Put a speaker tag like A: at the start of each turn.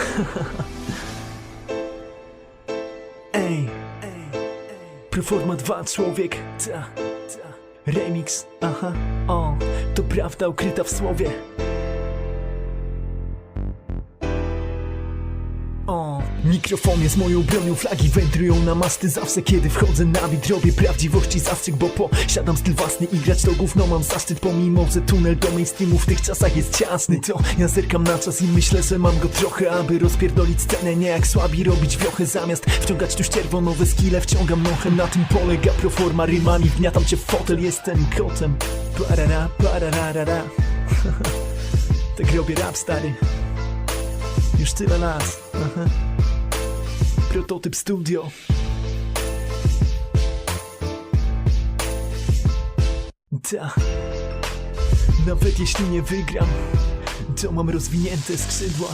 A: Ej, Proforma 2 człowiek, ta, ta. Remix, aha, o, to prawda ukryta w słowie. O, mikrofon jest moją bronią, flagi wędrują na masty. Zawsze kiedy wchodzę na bit robię prawdziwości zastrzyk Bo posiadam styl własny i grać to gówno mam zaszczyt. Pomimo, że tunel do mainstreamu w tych czasach jest ciasny To ja zerkam na czas i myślę, że mam go trochę Aby rozpierdolić scenę, nie jak słabi robić wiochę Zamiast wciągać tu ścierwo, nowe skille wciągam nochem Na tym polega proforma rymami, wgniatam cię w fotel, jestem kotem. Parara, pararara Tak robię rap stary. Już tyle lat. Aha. Prototyp studio. Ta. Nawet jeśli nie wygram, to mam rozwinięte skrzydła.